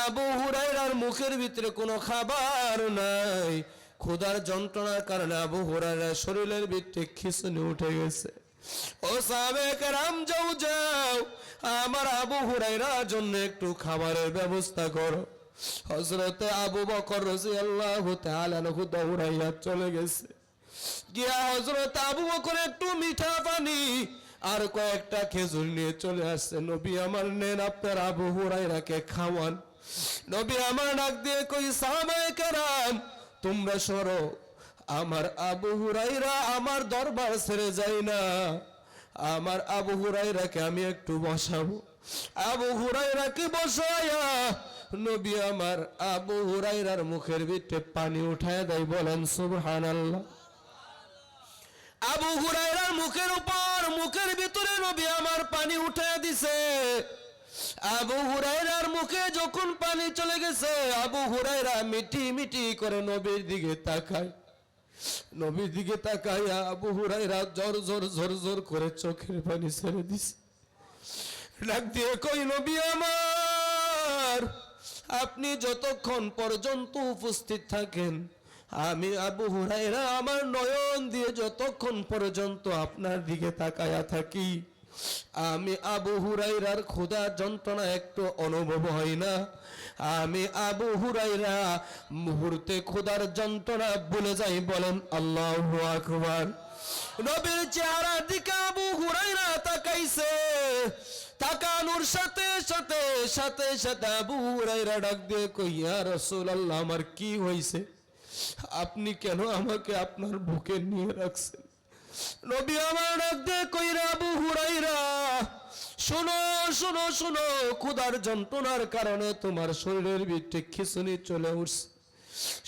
আবু হুরাইরার মুখের ভিতরে কোনো খাবার নাই। ক্ষুধার যন্ত্রণার কারণে আবু হুরাইরার শরীরের ভিতরে খিচুনি উঠে গেছে। ও সাবেক রাম যাও যাও, আমার আবু হুরাইরার জন্য একটু খাবারের ব্যবস্থা করো। হজরতে আবু বকর রসি আল্লাহ দৌড়াইয়া চলে গেছে। গিয়া হজরত আবু বকর একটু মিঠা পানি আর কয়েকটা খেজুর নিয়ে চলে আসছে। নবী আমার নেন আপনার আবু হুরাইরাকে খাওয়ান। নবী আমার ডাক দিয়ে কই সাহাবায়ে কেরাম, তোমরা সরো। আমার আবু হুরাইরা আমার দরবার ছেড়ে যায় না। আমার আবু হুরাইরাকে আমি একটু বসাবো। আবু হুরাইরাকে বসায়া নবী আমার আবু হুরাইরার মুখের ভিতরে পানি উঠায় দেয়, বলেন, সুবহানাল্লাহ। আবু হুরাইরার মুখের উপর, মুখের ভিতরে নবী আমার পানি উঠায় দিছে। আবু হুরাইরার মুখে যখন পানি চলে গেছে, আবু হুরাইরা মিটি মিটি করে নবীর দিকে তাকায়। নবীর দিকে তাকাইয়া আবু হুরাইরা জোর জোর জোর জোর করে চোখের পানি ছেড়ে দিছে। ডাক দিয়ে কই, নবী আমার, আপনি যতক্ষণ পর্যন্ত উপস্থিত থাকেন, আমি আবু হুরাইরা আমার নয়ন দিয়ে যতক্ষণ পর্যন্ত আপনার দিকে তাকায়া থাকি। আমি আবু হুরাইরার ক্ষুধা যন্ত্রণা একটু অনুভব হয় না। আমি আবু হুরাইরা মুহূর্তে ক্ষুধার যন্ত্রণা ভুলে যাই বলেন আল্লাহ আকবার। নবীর চেহারার দিকে আবু হুরাইরা তাকাইছে। তাকানোর সাথে সাথে সাথে সাথে আবু হুরাইরা ডাক দিয়ে কইয়া রসুল আল্লাহ আমার কি হয়েছে আপনি কেন আমাকে আপনার বুকে নিয়ে রাখছেন? নবী আমার ডাক দিয়ে কইরা আবু হুরাইরা শোনো শোনো শোনো, ক্ষুধার যন্ত্রণার কারণে তোমার শরীরের ভিতরে খিচুনি চলে উঠছে।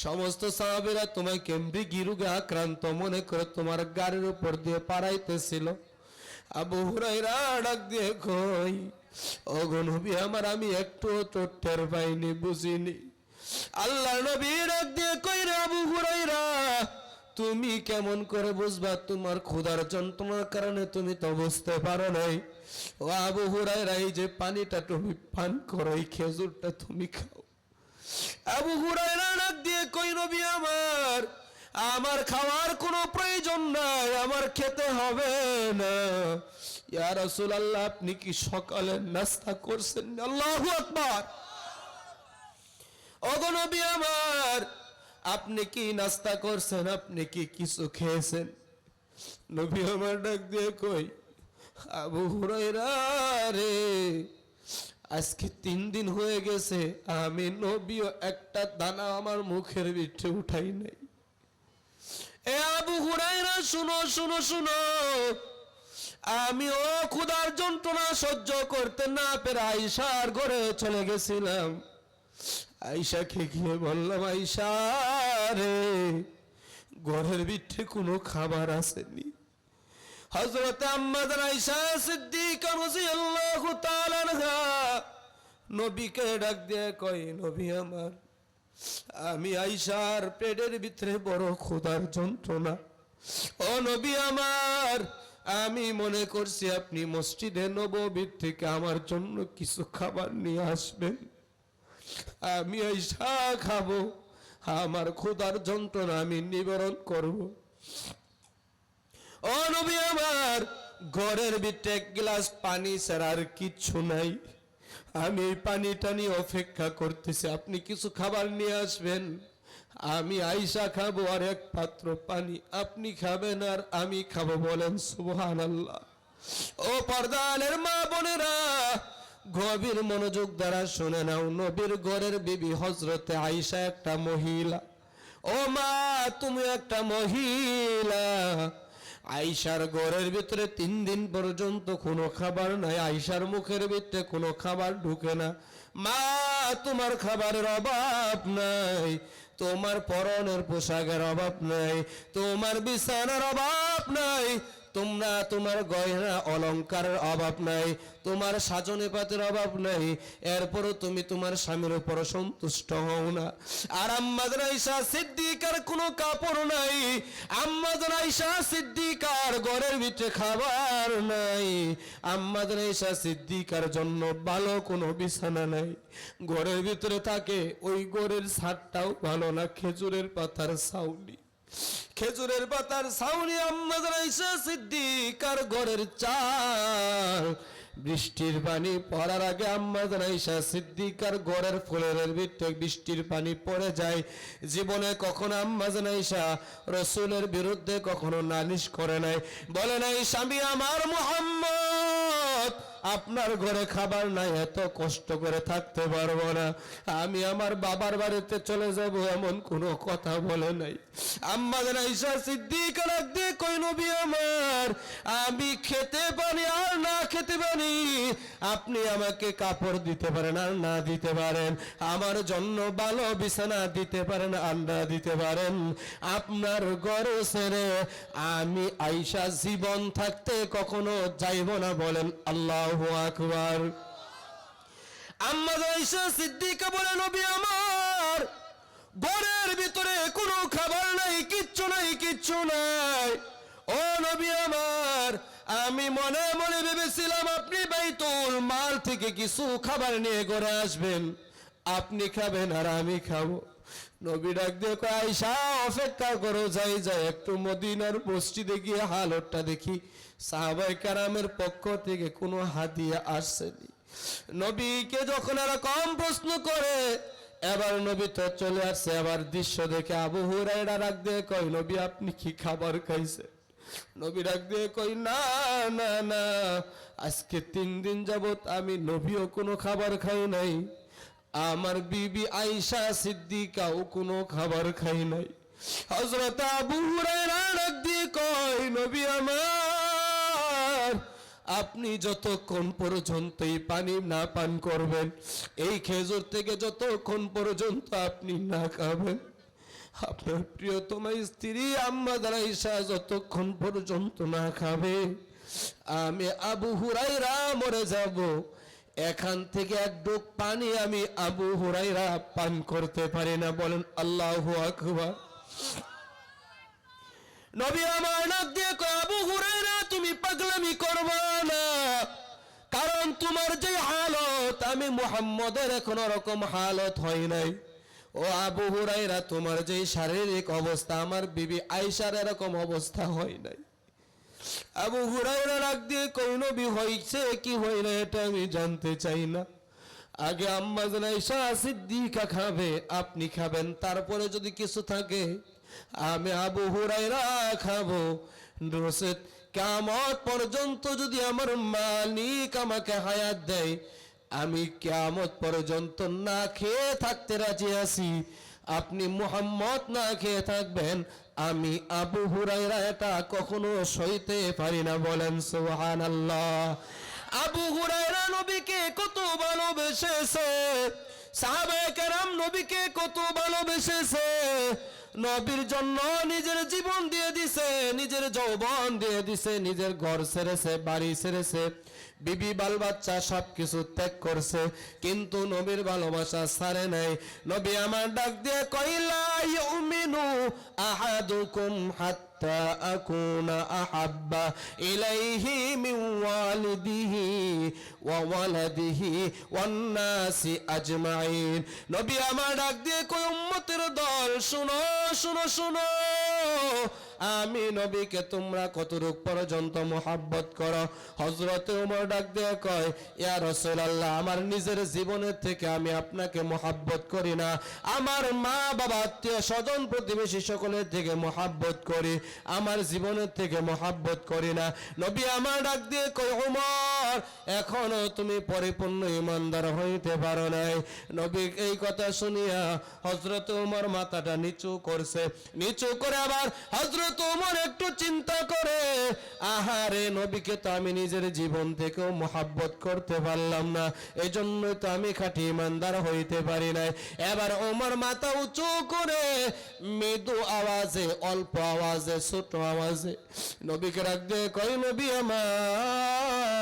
সমস্ত সাহাবেরা তোমায় কেমবি গিরুগে আক্রান্ত মনে করে তোমার গাড়ির উপর দিয়ে পারাইতেছিল আবু হুরাইরা ডাক দিয়ে কই ওগো নবী আমার, আমি একটু টের পাইনি বুঝিনি। আল্লাহ নবী ডাক দিয়ে কই রে আবু হুরাইরা তুমি কেমন করে বুঝবা? তোমার ক্ষুধার যন্ত্রণার কারণে তুমি তো বুঝতে পারো নাই। ও আবু হুরাইরা এই যে পানিটা তুমি পান করো, এই খেজুরটা তুমি খাও। আবু হুরায়রা ডাক দিয়ে কই, নবী আমার আমার খাওয়ার কোনো প্রয়োজন নাই, আমার খেতে হবে না। ইয়া রাসূলুল্লাহ, আপনি কি সকালে নাস্তা করছেন? আল্লাহু আকবার। ওগো নবী আমার আপনি কি নাস্তা করছেন? আপনি কি কিছু খেয়েছেন? নবী আমার ডাক দিয়ে কই, আবু হুরায়রা রে, আজকে তিন দিন হয়ে গেছে, আমি নবীও একটা দানা আমার মুখের ভিতরে উঠাই নাই। এ আবু হুরাইরা শুনো শুনো শুনো আমি ও ক্ষুধার যন্ত্রণা সহ্য করতে না পেরে আইসার ঘরে চলে গেছিলাম। আইসাকে গিয়ে বললাম, আইসা রে ঘরের ভিতরে কোনো খাবার আসেনি। হজরত আম্মাদ আয়েশা সিদ্দিকা রাদিয়াল্লাহু তাআলা নবীকে ডাক দিয়ে কয়, নবী আমার, আমি আয়েশার পেটের ভিতরে বড় ক্ষুধার যন্ত্রণা। ও নবী আমার, আমি মনে করছি আপনি মসজিদে নববীর থেকে আমার জন্য কিছু খাবার নিয়ে আসবেন। আমি আইসা খাব, আমার ক্ষুধার যন্ত্রণা আমি নিবারণ করব। ও আমার, ঘরের ভিতরে এক গ্লাস পানি ছাড়া আর কিচ্ছু নাই। আমি এই পানিটা নিয়ে অপেক্ষা করতেছি, আপনি কিছু খাবার নিয়ে আসবেন? আমি আইসা খাব আর এক পাত্র পানি, আপনি খাবেন আর আমি খাব বলেন সুবহান আল্লাহ ও পর্দানের মা বোনেরা গভীর মনোযোগ দ্বারা শুনে নাও, নবীর গড়ের বিবি হজরতে আইসা একটা মহিলা। ও মা, তুমি একটা মহিলা। আইসার গড়ের ভিতরে তিন দিন পর্যন্ত কোনো খাবার নাই আইসার মুখের ভিতরে কোনো খাবার ঢুকে না। মা, তোমার খাবারের অভাব নাই, তোমার পরনের পোশাকের অভাব নাই, তোমার বিছানার অভাব নাই তোমরা তোমার গয়না অলংকারের অভাব নাই, তোমার সাজনে পাতের অভাব নাই, এরপরও তুমি তোমার স্বামীর উপর সন্তুষ্ট হও না। আর আম্মাদের আইসা সিদ্দিকার কোনো কাপড় নাই আম্মাদের আইসা সিদ্দিকার ঘরের ভিতরে খাবার নাই। আম্মাদের আইসা সিদ্দিকার জন্য ভালো কোনো বিছানা নাই। ঘরের ভিতরে থাকে, ওই ঘরের ছাদটাও ভালো না, খেজুরের পাতার সাউলি খেজুরের পাতার সাউনি আম্মাদ রাইসা সিদ্দিকার ঘরের চাল। বৃষ্টির পানি পড়ার আগে আম্মাদ সিদ্দিকার ঘরের ফুলের ভিতরে বৃষ্টির পানি পড়ে যায়। জীবনে কখনো আম্মাদ রসুলের বিরুদ্ধে কখনো নালিশ করে নাই। বলে নাই, স্বামী আমার মোহাম্মদ আপনার ঘরে খাবার নাই, এত কষ্ট করে থাকতে পারব না। আমি আমার বাবার বাড়িতে চলে যাব, এমন কোনো কথা বলে নাই। আম্মাদের আইসা সিদ্দিক রাখতে কই নবী আমার? আমি খেতে পারি আর না খেতে পারি। আপনি আমাকে কাপড় দিতে পারেন আর না দিতে পারেন। আমার জন্য ভালো বিছানা দিতে পারেন আন্ডা দিতে পারেন। আপনার ঘরে ছেড়ে আমি আইসা জীবন থাকতে কখনো যাইব না বলেন আল্লাহ। কোনো খাবার নাই, কিচ্ছু নাই কিচ্ছু নাই। ও নবী আমার, আমি মনে মনে ভেবেছিলাম আপনি বাইতুল মাল থেকে কিছু খাবার নিয়ে ঘরে আসবেন। আপনি খাবেন আর আমি খাব। নবী ডাক দিয়ে আয়সা অপেক্ষা করো, যাই যাই। একটু মদিনার মসজিদে গিয়ে হালতটা দেখি। সাহাবাই কারামের পক্ষ থেকে কোনো হাদিয়া আসছেনি নবীকে যখন প্রশ্ন করে, এবার নবী তো চলে আসছে। আবার দৃশ্য দেখে আবু হুরাইরা ডাক দিয়ে কয়, নবী, আপনি কি খাবার খাইছে নবী ডাক দিয়ে কই না না না। আজকে তিন দিন যাবত আমি নবীও কোনো খাবার খাই নাই। আমার বিবি আইসা সিদ্দিকাও কোনো খাবার খাই নাই। হজরত আবু কয়, নবী আমার, আপনি যতক্ষণ পর্যন্ত এই পানি না পান করবেন, এই খেজুর থেকে যতক্ষণ পর্যন্ত আপনি না খাবেন, আপনার প্রিয়তমা স্ত্রী আম্মা দারাইসা যতক্ষণ পর্যন্ত না খাবে, আমি আবু হুরাইরা মরে যাব এখান থেকে এক ডুক পানি আমি আবু হুরাইরা পান করতে পারি না। বলেন, আল্লাহু আকবার। নবী আমার নাক দিয়ে আবু হুরাইরা তুমি পাগলামি করবা না। কারণ তোমার যে হালত, আমি মুহাম্মদের এখন রকম হালত হয় নাই। ও আবু হুরাইরা তোমার যে শারীরিক অবস্থা, আমার বিবি আইসার এরকম অবস্থা হয় নাই। আবু হুরাইরা রাগ দিয়ে কোন নবী হয়েছে কি না এটা আমি জানতে চাই না। আগে আম্মা সিদ্দিকা খাবে, আপনি খাবেন, তারপরে যদি কিছু থাকে, আমি আবু হুরাইরা খাব। রসেদ কামত পর্যন্ত যদি আমার মালিক আমাকে হায়াত দেয়, আমি কেমত পর্যন্ত না খেয়ে থাকতে রাজি আছি। আপনি মুহাম্মদ না খেয়ে থাকবেন, আমি আবু হুরাইরা এটা কখনো সইতে পারি না, বলেন সোহান আল্লাহ আবু হুরাইরা নবীকে কত ভালোবেসেছে সাহাবে কেরাম নবীকে কত ভালোবেসেছে নবীর জন্য নিজের জীবন দিয়ে দিছে, নিজের যৌবন দিয়ে দিছে, নিজের ঘর ছেড়েছে বাড়ি ছেড়েছে বিবি, বাল বাচ্চা সব কিছু ত্যাগ করছে, কিন্তু নবীর ভালোবাসা ছাড়ে নাই। নবী আমার ডাক দিয়ে কইলা, ইউমিনু আহাদুকুম হাত্তা আজমাইন। নবী আমার ডাক দিয়ে কই, উম্মতের দল, শুনো। শুনো শুনো আমি নবীকে তোমরা কতটুক পর্যন্ত মোহাব্বত করো? হজরতে উমর ডাক দিয়ে কয়, ইয়া রাসূলুল্লাহ, আমার নিজের জীবনের থেকে আমি আপনাকে মোহাব্বত করি না। আমার মা বাবা, আত্মীয় স্বজন, প্রতিবেশী সকলের থেকে মোহাব্বত করি। আমার জীবনের থেকে মোহাব্বত করি না। নবী আমার ডাক দিয়ে কয় উমর এখনও তুমি পরিপূর্ণ ইমানদার হইতে পারো নাই। নবী এই কথা শুনিয়া হজরত উমর মাথাটা নিচু করছে। নিচু করে আবার হজরত তোমার একটু চিন্তা করে। আহারে নবীকে তো আমি নিজের জীবন থেকেও মোহাব্বত করতে পারলাম না। এই জন্যই তো আমি খাঁটি ইমানদার হইতে পারি নাই। এবার ওমর মাথা উঁচু করে মৃদু আওয়াজে, অল্প আওয়াজে, ছোট আওয়াজে নবীকে রাখবে কই নবী আমার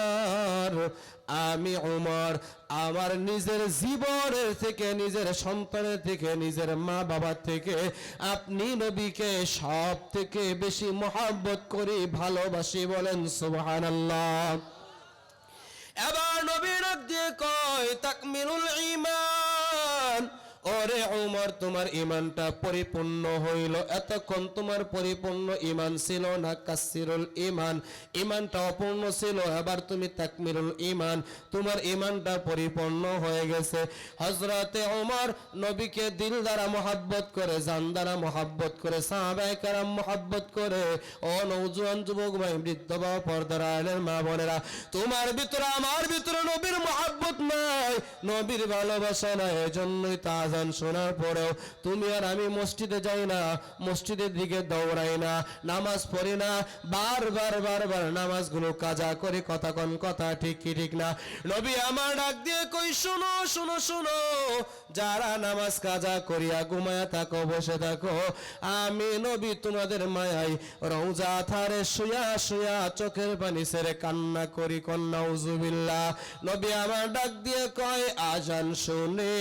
আমি ওমর আমার নিজের জীবনের থেকে, নিজের সন্তানের থেকে, নিজের মা বাবার থেকে আপনি নবীকে সব থেকে বেশি মহাব্বত করি ভালোবাসি বলেন সুবহানাল্লাহ। এবার নবীর কয় তাকমিনুল ঈমান। ওরে উমর, তোমার ইমানটা পরিপূর্ণ হইল। এতক্ষণ তোমার পরিপূর্ণ ইমান ছিল না, কাসিরুল ইমান ইমানটা অপূর্ণ ছিল, এবার তুমি তাকমিরুল ইমান তোমার ইমানটা পরিপূর্ণ হয়ে গেছে। হজরতে ওমর নবীকে দিল দ্বারা মহাব্বত করে, জান দ্বারা মহাব্বত করে, সাহাবায়ে মহাব্বত করে, ও নৌজওয়ান যুবক ভাই, বৃদ্ধ বা পর্দার মা বোনেরা, তোমার ভিতরে, আমার ভিতরে নবীর মহাব্বত নাই, নবীর ভালোবাসা নাই, এজন্যই তা আজান শোনার পরেও তুমি আর আমি মসজিদে যাই না, মসজিদের দিকে দৌড়াই না, নামাজ পড়ি না বারবার বারবার নামাজগুলো কাজা করে, কথা কোন কথা ঠিক কি ঠিক না। নবী আমার ডাক দিয়ে কই, শুনো শুনো শুনো, যারা নামাজ কাজা করিয়া ঘুমায়া থাকো, বসে থাকো, আমি নবী তোমাদের মায়াই রৌজা থারে শুয়া শুয়া চোখের পানি সেরে কান্না করি, কন্যা উজুবিল্লা নবী আমার ডাক দিয়ে কয়, আজান শুনে।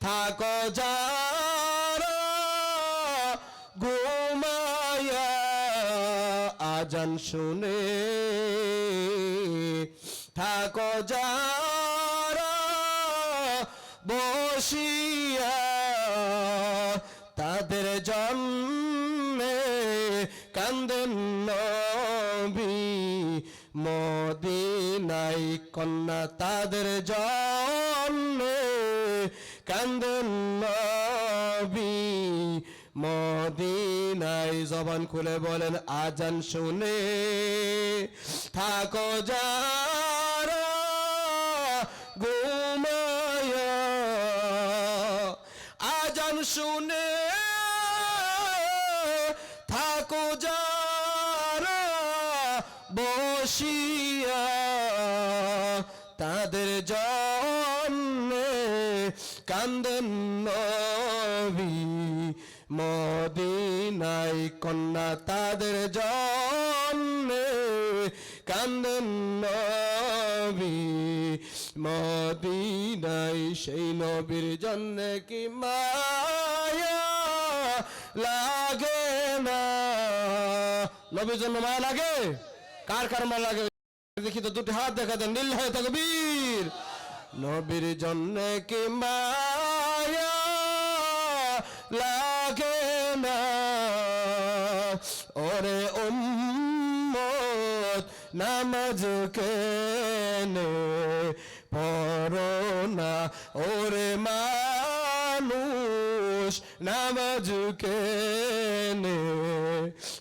থাকো যারা ঘুমায়া আজান শুনে, থাকো যারা বসিয়া তাদের জন্মে কান্দেন নবী মদিনাই কন্যা তাদের জন্মে কান্দেন জবান খুলে বলেন আজান শুনে থাকো যারা ঘুমায়া। আজান শুনে থাকো যারা বসিয়া কান্দন নবী মদিনাই কন্যা তাদের জন্যে কান্দন নবী মদিনাই সেই নবীর জন্য কি মায়া লাগে না? নবীর জন্য মায়া লাগে? কার কার মায়া লাগে? দেখি তো দুটি হাত দেখা দেন। নীল হয়ে থাকে বীর। নবীর জন্য কি মায়া লাগে না। ওরে উম্মত, নামাজ কেনে পড়ো না। ওরে মানুষ, নামাজ কেনে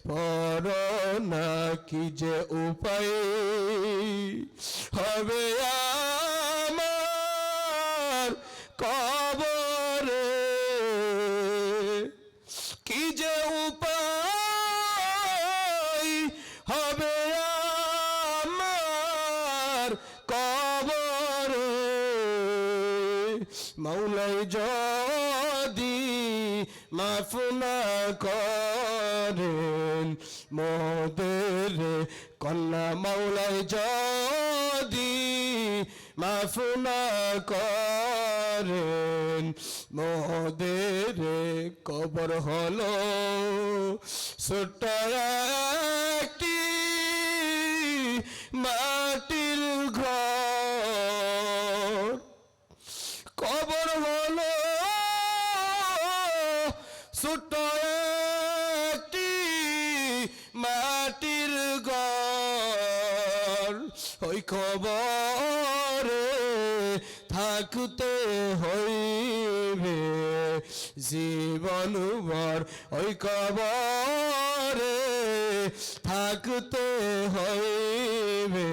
পড়ো না। কি যে উপায় হবে আমার মাফ না করেন মোদের কন্যা মাওলাই যদি মাফ না করেন মোদের কবর হলো ছোট্ট একটি মাটির জীবন ভর ওই কবরে থাকতে হইবে।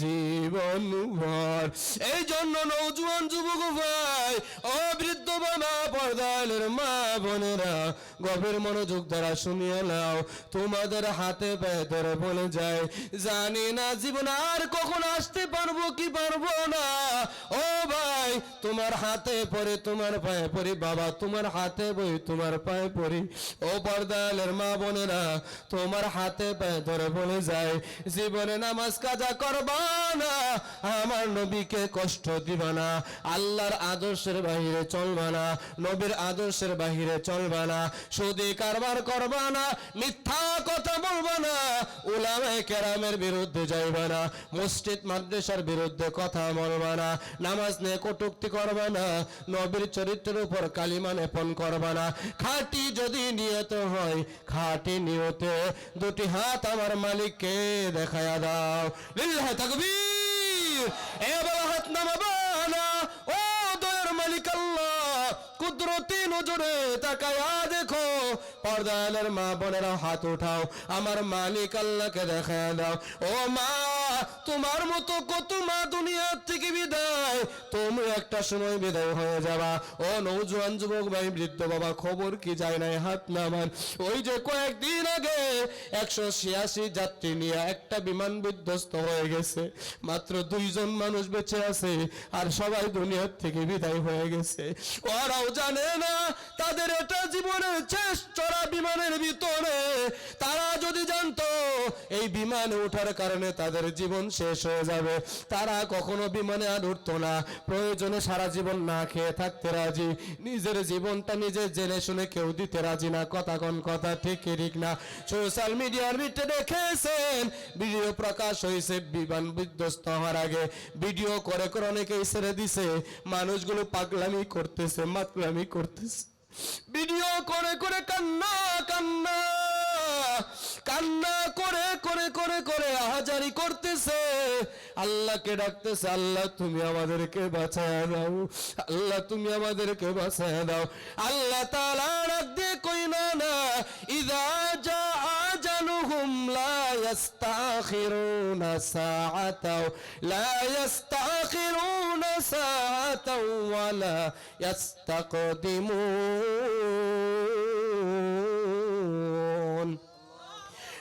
জীবন ভর এই জন্য নৌজুয়ান যুবক ভাই অবৃদ্ধ বৃদ্ধ বাবা পর্দালের মা বোনেরা, গভীর মনোযোগ দ্বারা শুনিয়ে নাও। তোমাদের হাতে ধরে বলে যায়। জানি না জীবন আর কখন আসতে পারব, কি পারব না। ও ভাই, তোমার হাতে পড়ে তোমার পায়ে পড়ি, বাবা, তোমার হাতে বই তোমার পায়ে পড়ি। ও পর্দালের মা বোনেরা, তোমার হাতে ধরে বলে যায়। জীবনে নামাজ কাজা করবা না, আমার নবীকে কষ্ট দিবা না। আল্লাহর আদর্শের বাহিরে চলবা না। নবীর আদর্শের বাহিরে চলবা না। সুদি কারবার করবা না। মিথ্যা কথা বলবা না। উলামে কেরামের বিরুদ্ধে যাইবা না। মসজিদ মাদ্রাসার বিরুদ্ধে কথা বলবা না। নামাজ নিয়ে কটুক্তি করবা না। নবীর চরিত্রের উপর কালিমা নেপন করবা না। খাঁটি যদি নিয়ত হয়, খাঁটি নিয়তে দুটি হাত আমার মালিককে দেখায়া দাও। লিল্লাহ তাকবীর। এবার হাত নামাবা। কুদরতি নজরে তাকায়া দেখো। পর্দানের মা বোনেরা হাত উঠাও, আমার মালিক আল্লাহকে দেখা দাও। ও মা, তোমার মতো কত মা দুনিয়ার থেকে বিদায়, তুমি একটা সময় বিদায় হয়ে যাবা। ও নৌজওয়ান যুবক ভাই, বৃদ্ধ বাবা, খবর কি যায় নাই, হাত নামান। ওই যে কয়েকদিন আগে একশো ছিয়াশি যাত্রী নিয়ে একটা বিমান বিধ্বস্ত হয়ে গেছে। মাত্র দুইজন মানুষ বেঁচে আছে আর সবাই দুনিয়ার থেকে বিদায় হয়ে গেছে। ওরাও জানে না, তাদের এটা জীবনের শেষ চড়া বিমানের ভিতরে, তারা যদি জানতো, এই বিমানে ওঠার কারণে তাদের জীবন শেষ হয়ে যাবে। তারা কখনো বিমানে আর উঠতো না। প্রয়োজনে সারা জীবন না খেয়ে থাকতে রাজি। নিজের জীবনটা নিজে জেনে শুনে কেউ দিতে রাজি না। কথা কোন কথা ঠিক ঠিক না। সোশ্যাল মিডিয়ার ভিতরে দেখেছেন, ভিডিও প্রকাশ হয়েছে, বিমান বিধ্বস্ত হওয়ার আগে। ভিডিও করে করে অনেকেই ছেড়ে দিছে। মানুষগুলো পাগলামি করতেছে, মাতলামি করতেছে। ভিডিও করে করে কান্না কান্না কান্না করে করে করে করে আহাজারি করতেছে। আল্লাহকে ডাকতেছে, আল্লাহ তুমি আমাদেরকে বাঁচায় দাও। আল্লাহ তুমি আমাদেরকে বাঁচায় দাও। আল্লাহ তালা ডাক দিয়ে সাআতাও লা ইস্তাখিরুনা সাআতাও ওয়া লা ইস্তাকদিমুন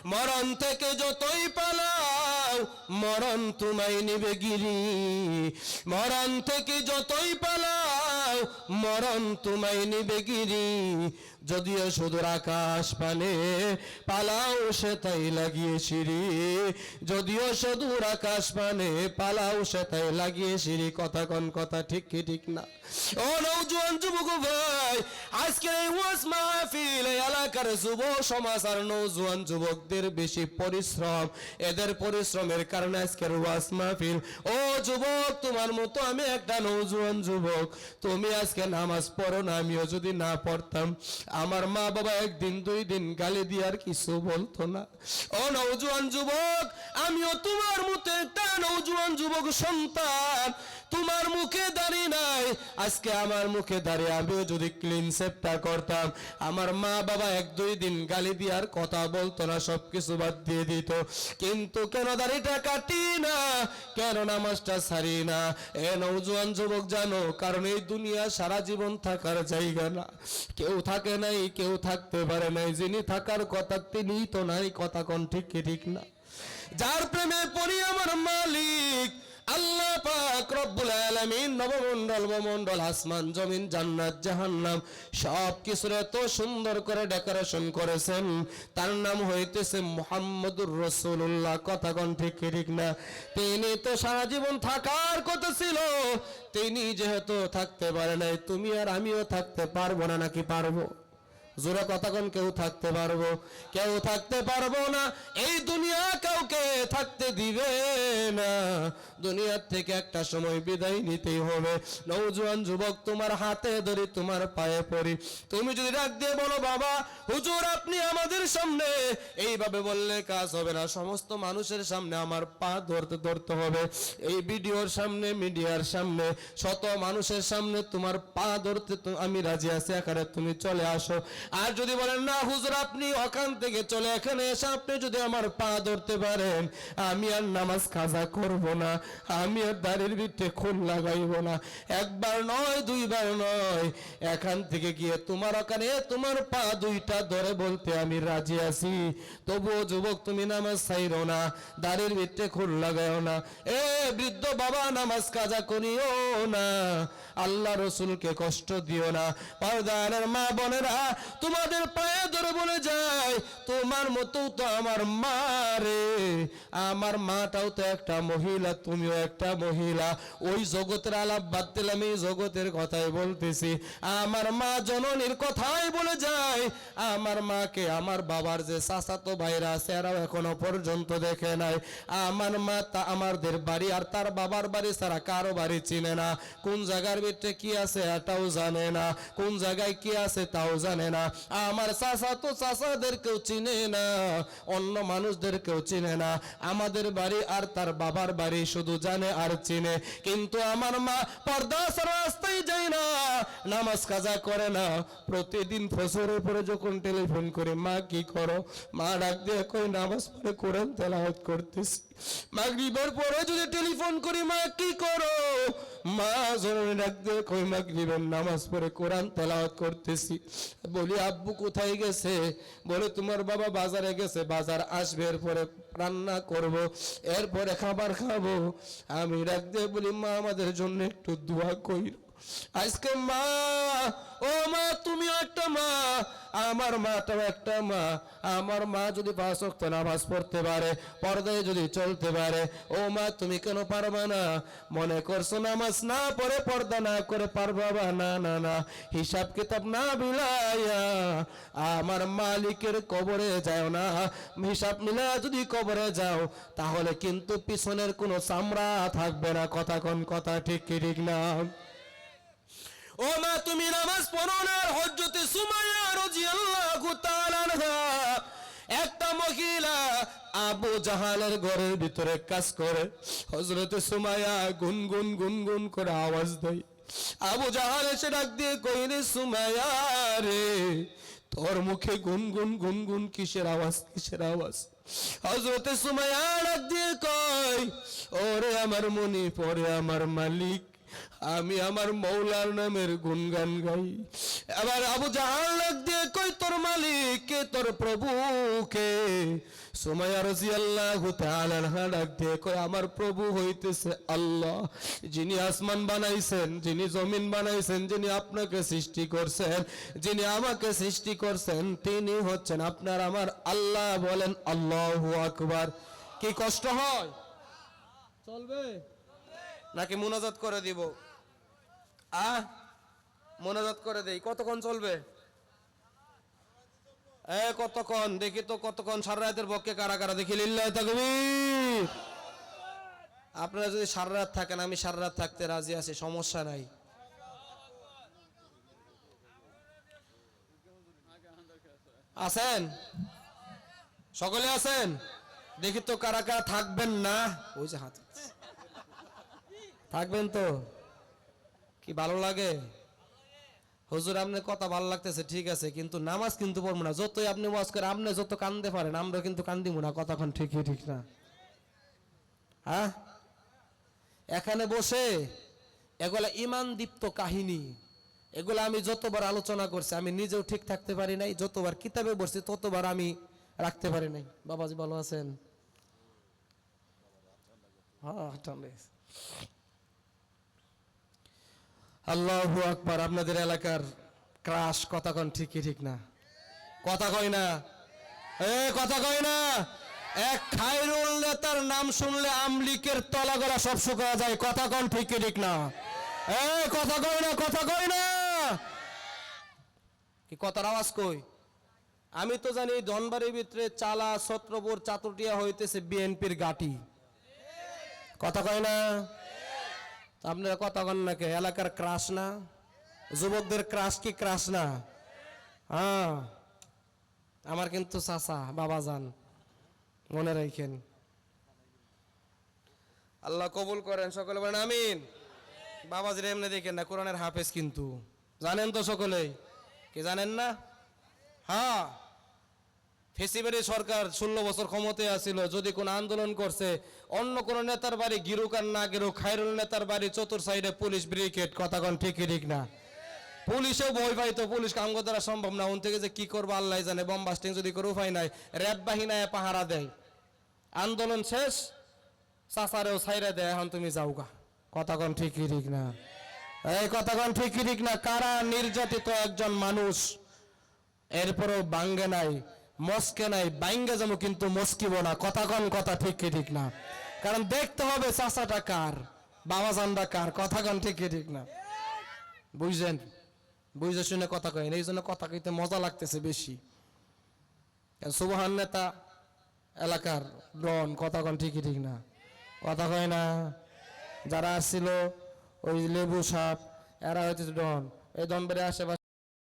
মরণ থেকে যতই পালাও, মরণ তোমায় নিবে গিরি। মরণ থেকে যতই পালাও, মরণ তোমায় নিবে গিরি। যদিও শুধু আকাশ পানে পালাও সে তাই লাগিয়ে সিঁড়ি। যদিও সুদূর আকাশ পানে পালাও সে তাই লাগিয়ে সিঁড়ি। কথা কোন কথা ঠিক কি ঠিক না? ও যুবক ভাই, আজকের এই ওয়াজ মাহফিল এলাকার যুব সমাজ আর নৌজওয়ান যুবকদের বেশি পরিশ্রম। এদের পরিশ্রমের কারণে আজকের ওয়াজ মাহফিল। ও যুবক, তোমার মতো আমি একটা নৌজওয়ান যুবক। তুমি আজকে নামাজ পড়ো না, আমিও যদি না পড়তাম। আমার মা বাবা একদিন, দুই দিন গালি দিয়ে আর কিছু বলতো না। ও নৌজোয়ান যুবক, আমিও তোমার মতো তা নৌজোয়ান যুবক সন্তান। তোমার মুখে দাঁড়িয়ে নাই। আজকে আমার মুখে দাঁড়িয়ে আমিও যদি ক্লিন সেপটা করতাম, আমার মা বাবা এক দুই দিন গালি দিয়ার কথা বলতো না, সবকিছু বাদ দিয়ে দিত। কিন্তু কেন দাড়িটা কাটি না? কেন নামাজটা সারি না? এ নৌজওয়ান যুবক জানো, কারণ এই দুনিয়া সারা জীবন থাকার জায়গা না। কেউ থাকে নাই, কেউ থাকতে পারে নাই। যিনি থাকার কথা তিনি তো নাই, কথা কোন ঠিক ঠিক না। যার প্রেমে পড়ি আমার মালিক আল্লাহ পাক রব্বুল আলামিন নবমণ্ডল বমণ্ডল আসমান, জমিন, জান্নাত, জাহান্নাম সব কিছুর এত সুন্দর করে ডেকোরেশন করেছেন। তার নাম হইতেছে মুহাম্মদুর রসুল্লাহ কথা কোন ঠিক ঠিক না? তিনি তো সারা জীবন থাকার কথা ছিল। তিনি যেহেতু থাকতে পারে নাই, তুমি আর আমিও থাকতে পারব না, নাকি পারব? জোরে কতক্ষণ কেউ থাকতে পারব? কেউ থাকতে পারব না। এই দুনিয়া কাউকে থাকতে দিবে না। দুনিয়ার থেকে একটা সময় বিদায় নিতেই হবে। নৌজওয়ান যুবক, তোমার হাতে ধরি তোমার পায়ে পড়ি। তুমি যদি ডাক দিয়ে বলো, বাবা, হুজুর, আপনি আমাদের সামনে। এইভাবে বললে কাজ হবে না। সমস্ত মানুষের সামনে আমার পা ধরতে ধরতে হবে। এই ভিডিওর সামনে, মিডিয়ার সামনে, শত মানুষের সামনে তোমার পা ধরতে আমি রাজি আছি, আকারে তুমি চলে আসো। আর যদি বলেন, না, হুজুর, আপনি ওখান থেকে চলে, এখানে এসে আপনি যদি আমার পা ধরতে পারেন, আমি আর নামাজ কাজা করব না। আমি আর দাঁড়ের ভিতরে খুন লাগাইব না। একবার নয়, দুইবার নয়। এখান থেকে গিয়ে তোমার ওখানে তোমার পা দুইটা ধরে বলতে আমি রাজি আছি। তবুও যুবক, তুমি নামাজ চাইরো না। দাঁড়ের ভিতরে খুন লাগাইও না। এ বৃদ্ধ বাবা, নামাজ কাজা করিও না। আল্লাহ রসুলকে কষ্ট দিও না। পর্দানের মা বোনেরা, তোমাদের পায়ে ধরে বলে যায়, তোমার মতো তো আমার মা রে। আমার মাটাও তো একটা মহিলা, তুমিও একটা মহিলা। ওই জগতের আলাপ বাদ দিলে আমি জগতের কথাই বলতেছি। আমার মা জননীর কথাই বলে যায়, আমার মাকে আমার বাবার যে চাচাতো ভাইরা আছে, এরাও এখনও পর্যন্ত দেখে নাই। আমার মা তা আমাদের বাড়ি আর তার বাবার বাড়ি ছাড়া কারও বাড়ি চিনে না। কোন জায়গার ভিতরে কি আছে? এটাও জানে না। কোন জায়গায় কি আছে তাও জানে না। আমার চাচা তো চাচাদেরকেও চিনে না, অন্য মানুষদেরকেও চিনে না। আমাদের বাড়ি আর তার বাবার বাড়ি শুধু জানে আর চিনে। কিন্তু আমার মা পর্দা ছাড়া রাস্তায় যায় না, নামাজ কাজা করে না। প্রতিদিন ফসরের পরে যখন টেলিফোন করে, মা, কি করো? মা ডাক দিয়ে কই নামাজ পড়ে কোরআন তেলাওয়াত করতেছি। মাগরিবের পরে যদি টেলিফোন করি, মা, কি করো? মা জরুরি ডাক দিয়ে কই মাগরিবের নামাজ পড়ে, কোরআন তেলাওয়াত করতেছি। বলি, আব্বু কোথায় গেছে? বলে, তোমার বাবা বাজারে গেছে, বাজার আসবে, এরপরে রান্না করব, এরপরে খাবার খাব। আমি রাখতে দিয়ে বলি, মা, আমাদের জন্য একটু দোয়া কইর। আজকে মা, ও মা তুমি একটা মা। আমার মাটাও একটা মা। আমার মা যদি পাঁচ ওয়াক্ত নামাজ পড়তে পারে, পর্দায় যদি চলতে পারে, ও মা, তুমি কেন পারবা না? মনে করছ নামাজ না পড়ে পর্দা না করে পারবা না না না। হিসাব কিতাব না বিলাইয়া আমার মালিকের কবরে যাও না। হিসাব মিলা যদি কবরে যাও, তাহলে কিন্তু পিছনের কোনো চামড়া থাকবে না। কথা কোন কথা ঠিক কি ঠিক না? ও মা তুমি নামাজ পড়ো না। হজরতে সুমাইয়া রাদিয়াল্লাহু তাআলা একটা মহিলা আবু জাহালের ঘরের ভিতরে কাজ করে। হজরতে সুমাইয়া গুনগুন গুনগুন করে আওয়াজ দেয়। আবু জাহাল এসে ডাক দিয়ে কইরে সুমাইয়া রে, তোর মুখে গুনগুন গুনগুন কিসের আওয়াজ কিসের আওয়াজ? হজরতে সুমাইয়া ডাক দিয়ে কয়, ওরে আমার মনি পরে আমার মালিক আমি আমার মৌলার নামের গুনগান গাই। এবার আবু জাহাল লাগ দিয়ে কই তোর মালিক কে তোর প্রভু কে সোমায়া রাদিয়াল্লাহু তাআলা আনহা ডাক দিয়ে কই আমার প্রভু হইতেছে আল্লাহ। যিনি আসমান বানাইছেন যিনি জমিন বানাইছেন যিনি আপনাকে সৃষ্টি করছেন যিনি আমাকে সৃষ্টি করছেন তিনি হচ্ছেন আপনার আমার আল্লাহ। বলেন আল্লাহু আকবার। কি কষ্ট হয়? চলবে। নাকি মোনাজাত করে দিব? আ? মোনাজাত করে দেই, কতক্ষণ চলবে? এ, কতক্ষণ? দেখি তো কতক্ষণ সারা রাতের পক্ষে কারা কারা দেখি। লিল্লাহ আপনারা যদি সারা রাত থাকেন, আমি সারা রাত থাকতে রাজি আছি, সমস্যা নাই। আছেন? সকলে আছেন? দেখি তো কারা কারা থাকবেন না। ওই যে হাত। থাকবেন তো? কি ভালো লাগে? হুজুর, আপনার কথা ভালো লাগতেছে, ঠিক আছে, কিন্তু নামাজ কিন্তু পড়ব না। যতই আপনি ওয়াজ করে আপনি যত কান্দতে পারেন আমরা কিন্তু কান্দিব না কতক্ষণ ঠিকই, ঠিক না? হ্যাঁ? এখানে বসে এগুলা ইমান দীপ্ত কাহিনী, এগুলা আমি যতবার আলোচনা করছি, আমি নিজেও ঠিক থাকতে পারি নাই, যতবার কিতাবে বসছি, ততবার আমি রাখতে পারি নাই। বাবাজি, ভালো আছেন? হ্যাঁ ঠান্ডা। আল্লাহু আকবার, আপনাদের এলাকার ক্রাশ কথা কন ঠিকই ঠিক না। কথা কয় না? এ, কথা কয় না? এক খায়রুল নেতার নাম শুনলে আমলিকের তলাগলা সব শুকা যায়, কথা কন ঠিকই ঠিক না। এ, কথা কয় না, কথা কয় না? কি কথার আওয়াজ কই? আমি তো জানি ধনবাড়ির ভিতরে চালা, ছত্রপুর, চাতুটিয়া হইতেছে বিএনপির গাটি কথা কয় না? আপনারা কথা কন নাকি এলাকার ক্রাশ না? যুবকদের ক্রাশ কি ক্রাশ না? হ্যাঁ। আমার কিন্তু চাচা, বাবা যান। মনে রাখেন। আল্লাহ কবুল করেন, সকলে বলেন আমিন। বাবাজির এমনি দেখেন না, কোরআনের হাফেজ কিন্তু। জানেন তো সকলে কি জানেন না? হ্যাঁ। ফেসিবাড়ি সরকার ষোলো বছর ক্ষমতায় আসিল, যদি কোন আন্দোলন করছে অন্য কোন নেতার বাড়ি গিরুক না গিরুক খাইরুল নেতার বাড়ি চতুর সাইডে পুলিশ ব্রিগেড, কথা কোন ঠিকই ঠিক না? পুলিশেও ভয় পাইতো পুলিশ কাম দেওয়া সম্ভব না। উন থেকে যে কি করব, আল্লাহ জানে বম বাস্টিং যদি করে, উপায় নাই। র্যাব বাহিনায় পাহারা দেয়। আন্দোলন শেষ, চাচারেও ছাইরা দেয়, এখন তুমি যাওগা। কথা কোন ঠিকই ঠিক না? এই কথা কোন ঠিকই ঠিক না? কারা নির্যাতিত একজন মানুষ? এরপরও বাঙ্গে নাই। মস্কে নাই, বাইঙ্গে যাব কিন্তু মস্কিব না। কথা কন কথা ঠিক ঠিক না। কারণ দেখতে হবে চাচাটা কার বাবা জানটা কার, কথা কন ঠিক ঠিক না। বুঝছেন বুঝে শুনে কথা কয়েন এই জন্য কথা কইতে মজা লাগতেছে বেশি। সুবহান নেতা এলাকার ডন, কথা কন ঠিকই ঠিক না। কথা কয় না? যারা আসছিল, ওই লেবু সাপ, এরা হচ্ছে ডন। এই ডন বেড়ে আশেপাশে